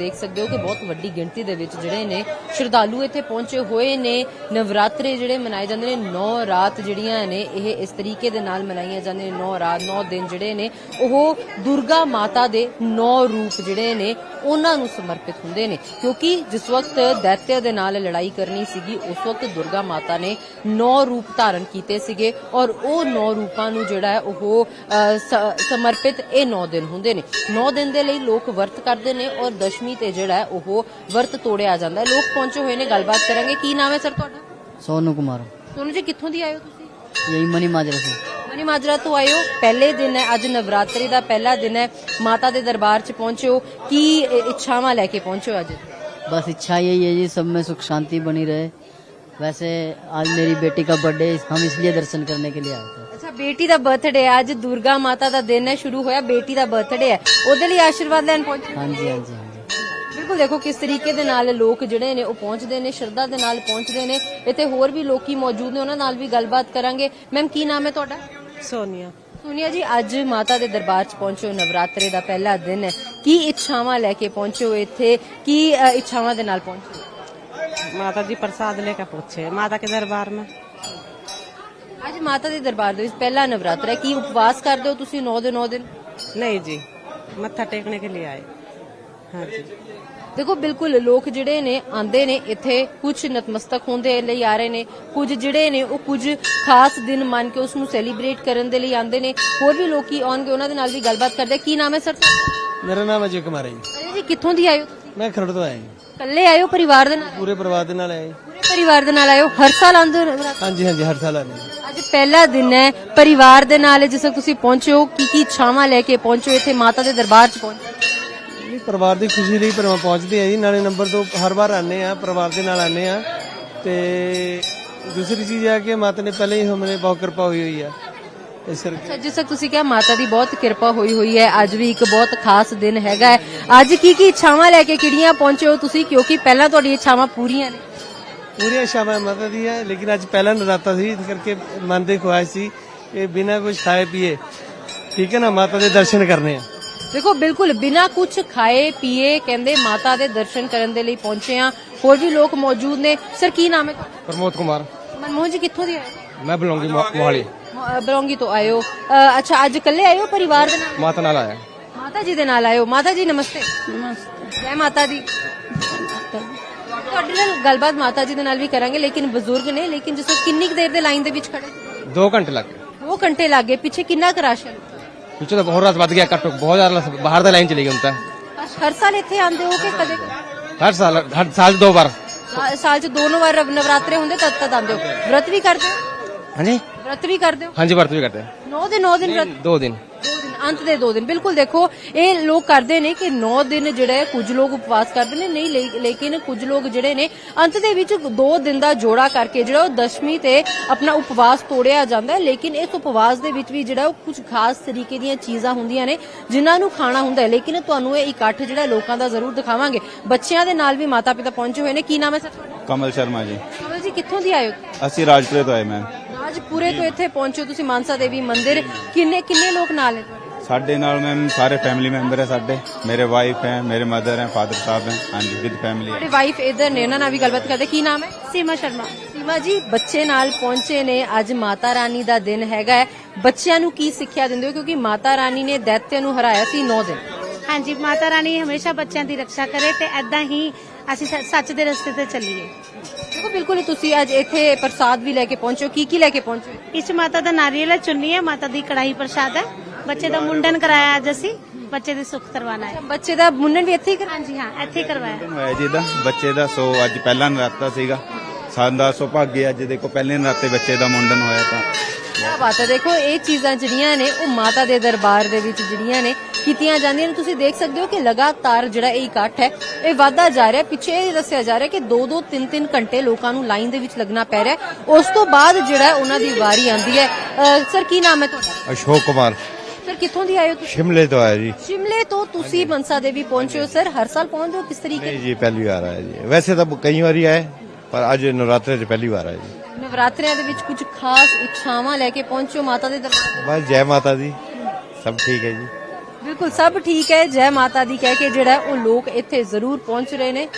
ਦੇਖ ਸਕਦੇ ਹੋ ਕਿ ਬਹੁਤ ਵੱਡੀ ਗਿਣਤੀ ਦੇ ਵਿੱਚ ਜਿਹੜੇ ਨੇ ਸ਼ਰਧਾਲੂ ਇੱਥੇ ਪਹੁੰਚੇ ਹੋਏ ਨੇ। ਨਵਰਾਤਰੇ ਜਿਹੜੇ ਮਨਾਏ ਜਾਂਦੇ ਨੇ 9 ਰਾਤ ਜਿਹੜੀਆਂ ਨੇ, ਇਹ ਇਸ ਤਰੀਕੇ ਦੇ ਨਾਲ ਮਨਾਈਆਂ ਜਾਂਦੀਆਂ ਨੇ 9 ਰਾਤ 9 ਦਿਨ ਜਿਹੜੇ ਨੇ, ਉਹ ਦੁਰਗਾ ਮਾਤਾ ਦੇ 9 ਰੂਪ ਜਿਹੜੇ ਨੇ ਉਹਨਾਂ ਨੂੰ ਸਮਰਪਿਤ ਹੁੰਦੇ ਨੇ। ਕਿਉਂਕਿ ਜਿਸ ਵਕਤ ਦੈਤਿਆ ਦੇ ਨਾਲ ਲੜਾਈ ਕਰਨੀ ਸੀਗੀ ਉਸ ਵਕਤ ਦੁਰਗਾ ਮਾਤਾ ਨੇ ਨੌ ਰੂਪ ਧਾਰਨ ਕੀਤੇ ਸੀਗੇ ਔਰ ਉਹ ਨੌ ਰੂਪਾਂ ਨੂੰ ਜਿਹੜਾ ਹੈ ਉਹ ਸਮਰਪਿਤ ਇਹ ਨੌ ਦਿਨ ਹੁੰਦੇ ਨੇ। ਨੌ ਦਿਨ ਦੇ ਲਈ ਲੋਕ ਵਰਤ ਕਰਦੇ ਨੇ ਔਰ ਦਸ਼ਮੀ ਤੇ ਜਿਹੜਾ ਹੈ ਉਹ ਵਰਤ ਤੋੜਿਆ ਜਾਂਦਾ ਹੈ। ਲੋਕ ਪਹੁੰਚੇ ਹੋਏ ਨੇ ਗੱਲਬਾਤ ਕਰਾਂਗੇ। ਕੀ ਨਾਮ ਹੈ ਸਰ ਤੁਹਾਡਾ? ਸੋਨੂ ਕੁਮਾਰ। ਸੋਨੂ ਜੀ ਕਿੱਥੋਂ ਦੀ ਆਏ ਹੋ ਤੁਸੀਂ? ਯਹੀ ਮਨੀ ਮਾਜਰਾ ਸੀ ਮਨੀ ਮਾਜਰਾ ਤੋਂ ਆਏ ਹੋ ਪਹਿਲੇ ਦਿਨ ਹੈ ਅੱਜ ਨਵਰਾਤਰੀ ਦਾ ਪਹਿਲਾ ਦਿਨ ਹੈ ਮਾਤਾ ਦੇ ਦਰਬਾਰ 'ਚ ਪਹੁੰਚੇ ਹੋ ਕੀ ਅ, ਇੱਛਾਵਾਂ ਲੈ ਕੇ ਪਹੁੰਚੇ ਹੋ ਅੱਜ बस इच्छा यही है जी सब में सुख शांति बनी रहे वैसे आज मेरी बेटी का बर्थडे हम इसलिए दर्शन करने के लिए आए थे ਅੱਛਾ ਬੇਟੀ ਦਾ ਬਰਥਡੇ ਹੈ ਅੱਜ ਦੁਰਗਾ ਮਾਤਾ ਦਾ ਦਿਨ ਹੈ ਸ਼ੁਰੂ ਹੋਇਆ ਬੇਟੀ ਦਾ ਬਰਥਡੇ ਹੈ ਉਹਦੇ ਲਈ ਆਸ਼ੀਰਵਾਦ ਲੈਣ ਪਹੁੰਚੇ हाँ जी हाँ जी हाँ जी ਬਿਲਕੁਲ ਦੇਖੋ ਕਿਸ ਤਰੀਕੇ ਦੇ ਨਾਲ ਲੋਕ ਜਿਹੜੇ ਨੇ ਉਹ ਪਹੁੰਚਦੇ ਨੇ ਸ਼ਰਧਾ ਦੇ ਨਾਲ ਪਹੁੰਚਦੇ ਨੇ ਇੱਥੇ ਹੋਰ ਵੀ ਲੋਕੀ ਮੌਜੂਦ ਨੇ ਉਹਨਾਂ ਨਾਲ ਵੀ ਗੱਲਬਾਤ ਕਰਾਂਗੇ ਮੈਮ ਕੀ ਨਾਮ ਹੈ ਤੁਹਾਡਾ ਸੋਨੀਆ ਸੋਨੀਆ ਜੀ ਅੱਜ ਮਾਤਾ ਦੇ ਦਰਬਾਰ 'ਚ ਪਹੁੰਚੇ ਹੋ ਨਵਰਾਤਰੇ ਦਾ ਪਹਿਲਾ ਦਿਨ ਹੈ ਕੀ ਇੱਛਾਵਾਂ ਲੈ ਕੇ ਪਹੁੰਚੇ ਹੋ ਇੱਥੇ ਕੀ ਅ, ਇੱਛਾਵਾਂ ਦੇ ਨਾਲ ਪਹੁੰਚੇ ਹੋ? माता जी प्रसाद लेकर पूछे माता के दरबार में ਅੱਜ ਮਾਤਾ ਦੇ ਦਰਬਾਰ ਦੇ ਵਿੱਚ ਪਹਿਲਾ ਨਵਰਾਤਰਾ ਹੈ ਕੀ ਉਪਵਾਸ ਕਰਦੇ ਹੋ ਤੁਸੀਂ 9 ਦੇ 9 ਦਿਨ नहीं जी मत्था टेकने के लिए आए ਦੇਖੋ ਬਿਲਕੁਲ ਲੋਕ ਜਿਹੜੇ ਨੇ ਆਂਦੇ ਨੇ ਇੱਥੇ ਕੁਝ ਨਤਮਸਤਕ ਹੋਣ ਦੇ ਲਈ ਆ ਰਹੇ ਨੇ ਕੁਝ ਜਿਹੜੇ ਨੇ ਉਹ ਕੁਝ ਖਾਸ ਦਿਨ ਮੰਨ ਕੇ ਉਸ ਨੂੰ ਸੈਲੀਬ੍ਰੇਟ ਕਰਨ ਦੇ ਲਈ ਆਂਦੇ ਨੇ ਹੋਰ ਵੀ ਲੋਕੀ ਆਉਣਗੇ ਉਹਨਾਂ ਦੇ ਨਾਲ ਵੀ ਗੱਲਬਾਤ ਕਰਦੇ। ਕੀ ਨਾਮ ਹੈ ਸਰ ਮੇਰਾ ਨਾਮ ਅਜੇ ਕੁਮਾਰ ਹੈ ਜੀ ਅਰੇ ਜੀ ਕਿੱਥੋਂ ਦੀ ਆਏ ਹੋ ਤੁਸੀਂ ਮੈਂ ਖਰੜ ਤੋਂ ਆਇਆ ਜੀ ਇਕੱਲੇ ਆਏ ਹੋ ਪਰਿਵਾਰ ਦੇ ਨਾਲ ਪੂਰੇ ਪਰਿਵਾਰ ਦੇ ਨਾਲ ਆਇਆ ਜੀ ਪੂਰੇ ਪਰਿਵਾਰ ਦੇ ਨਾਲ ਆਏ ਹੋ ਹਰ ਸਾਲ ਆਉਂਦੇ ਹੋ ਨਵਰਾਤਰੇ? ਹਾਂਜੀ ਹਾਂਜੀ ਹਰ ਸਾਲ ਆਉਂਦੇ। ਅੱਜ ਪਹਿਲਾ ਦਿਨ ਹੈ ਪਰਿਵਾਰ ਦੇ ਨਾਲ ਜਿਸ ਵਕਤ ਤੁਸੀਂ ਪਹੁੰਚੇ ਹੋ ਕੀ ਕੀ ਇੱਛਾਵਾਂ ਲੈ ਕੇ ਪਹੁੰਚੇ ਹੋ ਇੱਥੇ ਮਾਤਾ ਦੇ ਦਰਬਾਰ 'ਚ ਪਹੁੰਚੇ ਹੋ? ਪਰਿਵਾਰ ਦੀ ਖੁਸ਼ੀ ਲਈ ਪਰਮਾ ਪਹੁੰਚਦੇ ਆ ਜੀ। ਨਾਲੇ ਨੰਬਰ ਤੋਂ ਹਰ ਵਾਰ ਆਨੇ ਆ ਪਰਿਵਾਰ ਦੇ ਨਾਲ ਆਨੇ ਆ ਤੇ ਦੂਸਰੀ ਚੀਜ਼ ਹੈ ਕਿ ਮਾਤਾ ਨੇ ਪਹਿਲੇ ਹੀ ਹਮਨੇ ਬਹੁਤ ਕਿਰਪਾ ਹੋਈ ਹੋਈ ਆ ਇਸ ਕਰਕੇ ਜਿਸ ਤੁਸੀਂ ਕਿਹਾ ਮਾਤਾ ਦੀ ਬਹੁਤ ਕਿਰਪਾ ਹੋਈ ਹੋਈ ਹੈ। ਅੱਜ ਵੀ ਇੱਕ ਬਹੁਤ ਖਾਸ ਦਿਨ ਹੈਗਾ ਹੈ। ਅੱਜ ਕੀ ਕੀ ਇੱਛਾਵਾਂ ਲੈ ਕੇ ਕਿਹੜੀਆਂ ਪਹੁੰਚੇ ਹੋ ਤੁਸੀਂ? ਕਿਉਂਕਿ ਪਹਿਲਾਂ ਤੁਹਾਡੀ ਇੱਛਾਵਾਂ ਪੂਰੀਆਂ ਨੇ। ਪੂਰੀਆਂ ਸ਼ਾਮਾਂ ਮਾਤਾ ਦੀ ਹੈ ਲੇਕਿਨ ਅੱਜ ਪਹਿਲਾ ਨਰਾਤਾ ਸੀ ਇਸ ਕਰਕੇ ਮਨ ਦੇ ਖੁਆਇਸ਼ ਸੀ ਕਿ ਬਿਨਾਂ ਕੁਝ ਖਾਏ ਪੀਏ। ਠੀਕ ਹੈ ਨਾ? ਮਾਤਾ ਦੇ ਦਰਸ਼ਨ ਕਰਨੇ ਆ। ਦੇਖੋ ਬਿਲਕੁਲ ਬਿਨਾਂ ਕੁਝ ਖਾਏ ਪੀਏ ਕਹਿੰਦੇ ਮਾਤਾ ਦੇ ਦਰਸ਼ਨ ਕਰਨ ਦੇ ਲਈ ਪਹੁੰਚੇ ਆ ਹੋਰ ਵੀ ਲੋਕ ਮੌਜੂਦ ਨੇ। ਸਰ ਕੀ ਨਾਮ ਹੈ ਤੁਹਾਡਾ? ਪ੍ਰਮੋਦ ਕੁਮਾਰ। ਮਨਮੋਹਨ ਜੀ ਕਿੱਥੋਂ ਦੇ ਆਏ ਮੈਂ ਬਲੌਂਗੀ ਮੋਹਾਲੀ। ਅ, ਬਰੌਂਗੀ ਤੋਂ ਆਏ ਹੋ। ਅ, ਅੱਛਾ ਅੱਜ ਇਕੱਲੇ ਆਏ ਹੋ ਪਰਿਵਾਰ ਦੇ ਨਾਲ? ਮਾਤਾ ਨਾਲ ਆਇਆ ਮਾਤਾ ਜੀ ਦੇ ਨਾਲ ਆਏ ਹੋ। ਮਾਤਾ ਜੀ ਨਮਸਤੇ। ਨਮਸਤੇ। ਜੈ ਮਾਤਾ ਦੀ। ਤੁਹਾਡੇ ਨਾਲ ਗੱਲਬਾਤ ਮਾਤਾ ਜੀ ਦੇ ਨਾਲ ਵੀ ਕਰਾਂਗੇ ਲੇਕਿਨ ਬਜ਼ੁਰਗ ਨੇ ਲੇਕਿਨ ਜਿਸ ਵਕਤ ਕਿੰਨੀ ਕੁ ਦੇਰ ਦੇ ਲਾਈਨ ਦੇ ਵਿੱਚ ਖੜੇ ਸੀ? 2 ਘੰਟੇ ਲੱਗ ਗਏ। 2 ਘੰਟੇ ਲੱਗੇ ਪਿੱਛੇ ਕਿੰਨਾ ਕੁ ਰਸ਼ ਹੈ? ਪਿੱਛੇ ਤਾਂ ਬਹੁਤ ਰਾਤ ਵੱਧ ਗਿਆ ਘੱਟੋ ਬਹੁਤ ਜ਼ਿਆਦਾ ਬਾਹਰ ਦਾ ਲਾਈਨ ਚਲੀ ਗਈ ਹੁਣ ਤਾਂ। ਹਰ ਸਾਲ ਇੱਥੇ ਆਉਂਦੇ ਹੋ ਕਿ ਕਦੇ? ਹਰ ਸਾਲ ਹਰ ਸਾਲ ਦੋ ਵਾਰ। ਸਾ- ਸਾਲ ਚ ਦੋਨੋਂ ਵਾਰ ਰਵ- ਨਵਰਾਤਰੇ ਹੁੰਦੇ ਤਦ ਤਦ ਆਉਂਦੇ ਹੋ। ਵਰਤ ਵੀ ਕਰਦੇ ਹੋ? ਹਾਂਜੀ। ਵਰਤ ਵੀ ਕਰਦੇ ਹੋ? ਹਾਂਜੀ ਵਰਤ ਵੀ ਕਰਦੇ 9 ਦੇ 9 ਦਿਨ ਵਰਤ ਦਿਨ ਦੋ ਦਿਨ। ਅੰਤ ਦੇ ਦੋ ਦਿਨ। ਬਿਲਕੁਲ ਦੇਖੋ ਇਹ ਲੋਕ ਕਰਦੇ ਨੇ ਕਿ 9 ਦਿਨ ਜਿਹੜਾ ਕੁਝ ਲੋਕ ਉਪਵਾਸ ਕਰਦੇ ਨੇ ਨਹੀਂ ਲੇਕਿਨ ਕੁਝ ਲੋਕ ਜਿਹੜੇ ਨੇ ਅੰਤ ਦੇ ਵਿੱਚ 2 ਦਿਨ ਦਾ ਜੋੜਾ ਕਰਕੇ ਜਿਹੜਾ ਉਹ ਦਸ਼ਮੀ ਤੇ ਆਪਣਾ ਉਪਵਾਸ ਤੋੜਿਆ ਜਾਂਦਾ ਹੈ। ਲੇਕਿਨ ਇਸ ਉਪਵਾਸ ਦੇ ਵਿੱਚ ਵੀ ਜਿਹੜਾ ਉਹ ਕੁਝ ਖਾਸ ਤਰੀਕੇ ਦੀਆਂ ਚੀਜ਼ਾਂ ਹੁੰਦੀਆਂ ਨੇ ਜਿਨ੍ਹਾਂ ਨੂੰ ਖਾਣਾ ਹੁੰਦਾ ਹੈ। ਲੇਕਿਨ ਤੁਹਾਨੂੰ ਇਹ ਇਕੱਠ ਜਿਹੜਾ ਲੋਕਾਂ ਦਾ ਜ਼ਰੂਰ ਦਿਖਾਵਾਂਗੇ। ਬੱਚਿਆਂ ਦੇ ਨਾਲ ਵੀ ਮਾਤਾ ਪਿਤਾ ਪਹੁੰਚੇ ਹੋਏ ਨੇ। ਕੀ ਨਾਮ ਹੈ ਸਰ ਤੁਹਾਡਾ? ਕਮਲ ਸ਼ਰਮਾ ਜੀ। ਕਮਲ ਜੀ ਕਿੱਥੋਂ ਦੀ ਆਏ ਹੋ? ਅਸੀਂ ਰਾਜਪੁਰੇ ਤੋਂ ਆਏ ਮੈਮ ਰਾਜਪੁਰੇ ਤੋਂ ਇੱਥੇ ਪਹੁੰਚੇ ਤੁਸੀਂ ਮਾਨਸਾ ਦੇਵੀ ਮੰਦਿਰ। ਕਿੰਨੇ ਕਿੰਨੇ ਲੋਕ ਨਾਲ ਨੇ? ਸਾਡੇ ਨਾਲ ਮੈਮ ਸਾਰੇ ਫੈਮਿਲੀ ਮੈਂਬਰ ਹੈ ਸਾਡੇ। ਮੇਰੇ ਵਾਈਫ ਹੈ ਮੇਰੇ ਮਦਰ ਹੈ ਫਾਦਰ ਸਾਹਿਬ ਹੈ। ਹਾਂਜੀ ਵਿਦ ਫੈਮਿਲੀ ਤੁਹਾਡੀ ਵਾਈਫ ਇਧਰ ਨੇ ਉਹਨਾਂ ਨਾਲ ਵੀ ਗੱਲਬਾਤ ਕਰਦੇ। ਕੀ ਨਾਮ ਹੈ? ਸੀਮਾ ਸ਼ਰਮਾ। ਸੀਮਾ ਜੀ ਬੱਚੇ ਨਾਲ ਪਹੁੰਚੇ ਨੇ। ਅੱਜ ਮਾਤਾ ਰਾਣੀ ਦਾ ਦਿਨ ਹੈਗਾ ਹੈ। ਬੱਚਿਆਂ ਨੂੰ ਕੀ ਸਿੱਖਿਆ ਦਿੰਦੇ ਹੋ? ਕਿਉਂਕਿ ਮਾਤਾ ਰਾਣੀ ਨੇ ਦੈਤਯ ਨੂੰ ਹਰਾਇਆ ਸੀ 9 ਦਿਨ। ਹਾਂਜੀ ਮਾਤਾ ਰਾਣੀ ਹਮੇਸ਼ਾ ਬੱਚਿਆਂ ਦੀ ਰੱਖਿਆ ਕਰੇ ਤੇ ਐਦਾਂ ਹੀ ਅਸੀਂ ਸ- ਸੱਚ ਦੇ ਰਸਤੇ ਤੇ ਚੱਲੀਏ। ਦੇਖੋ ਬਿਲਕੁਲ ਤੁਸੀਂ ਅੱਜ ਇੱਥੇ ਪ੍ਰਸਾਦ ਵੀ ਲੈ ਕੇ ਪਹੁੰਚੇ ਹੋ। ਕੀ ਕੀ ਲੈ ਕੇ ਪਹੁੰਚੇ ਹੋ? ਇਸ 'ਚ ਮਾਤਾ ਦਾ ਨਾਰੀਅਲ ਹੈ, ਚੁੰਨੀ ਹੈ। ਮਾਤਾ ਦੀ ਕੜਾਈ ਪ੍ਰਸ਼ਾਦ ਹੈ। ਬੱਚੇ ਦਾ ਮੁੰਡਨ ਕਰਾਇਆ ਅੱਜ ਅਸੀਂ ਬੱਚੇ ਦੀ ਸੁੱਖ ਕਰਵਾਣਾ ਹੈ। ਬੱਚੇ ਦਾ ਮੁੰਨਣ ਵੀ ਇੱਥੇ ਹੀ ਕਰਾਂ ਹਾਂਜੀ ਹਾਂ ਇੱਥੇ ਹੀ ਕਰਵਾਇਆ। ਹੋਇਆ ਜੀ ਦਾ ਬੱਚੇ ਦਾ ਸੋ ਅੱਜ ਪਹਿਲਾ ਨਰਾਤਾ ਸੀਗਾ। ਸਾਡਾ ਸੁਭਾਗੇ ਅੱਜ ਦੇਖੋ ਪਹਿਲੇ ਨਰਾਤੇ ਬੱਚੇ ਦਾ ਮੁੰਡਨ ਹੋਇਆ ਤਾਂ। ਕਿਆ ਬਾਤ ਹੈ ਦੇਖੋ ਇਹ ਚੀਜ਼ਾਂ ਜਿਹੜੀਆਂ ਨੇ ਉਹ ਮਾਤਾ ਦੇ ਦਰਬਾਰ ਦੇ ਵਿੱਚ ਜਿਹੜੀਆਂ ਨੇ ਕੀਤੀਆਂ ਜਾਂਦੀਆਂ ਨੇ। ਤੁਸੀਂ ਦੇਖ ਸਕਦੇ ਹੋ ਕਿ ਲਗਾਤਾਰ ਜਿਹੜਾ ਇਹ ਇਕੱਠ ਹੈ ਇਹ ਵਾਧਾ ਜਾ ਰਿਹਾ। ਪਿੱਛੇ ਇਹ ਦੱਸਿਆ ਜਾ ਰਿਹਾ ਕਿ 2-2 3-3 ਘੰਟੇ ਲੋਕਾਂ ਨੂੰ ਲਾਈਨ ਦੇ ਵਿੱਚ ਲੱਗਣਾ ਪੈ ਰਿਹਾ ਹੈ। ਉਸ ਤੋਂ ਬਾਅਦ ਜਿਹੜਾ ਹੈ ਉਹਨਾਂ ਦੀ ਵਾਰੀ ਆਉਂਦੀ ਹੈ ਅਹ ਸਰ ਕੀ ਨਾਮ ਹੈ ਤੁਹਾਡਾ? ਅਸ਼ੋਕ ਕੁਮਾਰ। ਸਰ ਕਿੱਥੋਂ ਦੀ ਆਏ ਹੋ ਤੁਸੀਂ? ਸ਼ਿਮਲੇ ਤੋਂ ਆਇਆ ਜੀ। ਸ਼ਿਮਲੇ ਤੋਂ ਤੁਸੀਂ ਮਨਸਾ ਦੇਵੀ ਪਹੁੰਚੇ ਹੋ ਸਰ ਹਰ ਸਾਲ ਪਹੁੰਚਦੇ ਹੋ? ਕਿਸ ਤਰੀਕੇ ਨਹੀਂ ਜੀ ਪਹਿਲੀ ਵਾਰ ਆਇਆ ਜੀ। ਵੈਸੇ ਤਾਂ ਕਈ ਵਾਰੀ ਆਏ ਪਰ ਅੱਜ ਨਵਰਾਤਰੇ 'ਚ ਪਹਿਲੀ ਵਾਰ ਆਇਆ ਜੀ। ਨਵਰਾਤਰਿਆਂ ਦੇ ਵਿੱਚ ਕੁਝ ਖਾਸ ਇੱਛਾਵਾਂ ਲੈ ਕੇ ਪਹੁੰਚੇ ਹੋ ਮਾਤਾ ਦੇ ਦਰਬਾਰ? ਬਸ ਜੈ ਮਾਤਾ ਦੀ। ਸਭ ਠੀਕ ਹੈ ਜੀ। ਬਿਲਕੁਲ ਸਭ ਠੀਕ ਹੈ। ਜੈ ਮਾਤਾ ਦੀ ਕਹਿ ਕੇ ਜਿਹੜਾ ਉਹ ਲੋਕ ਇੱਥੇ ਜ਼ਰੂਰ ਪਹੁੰਚ ਰਹੇ ਨੇ।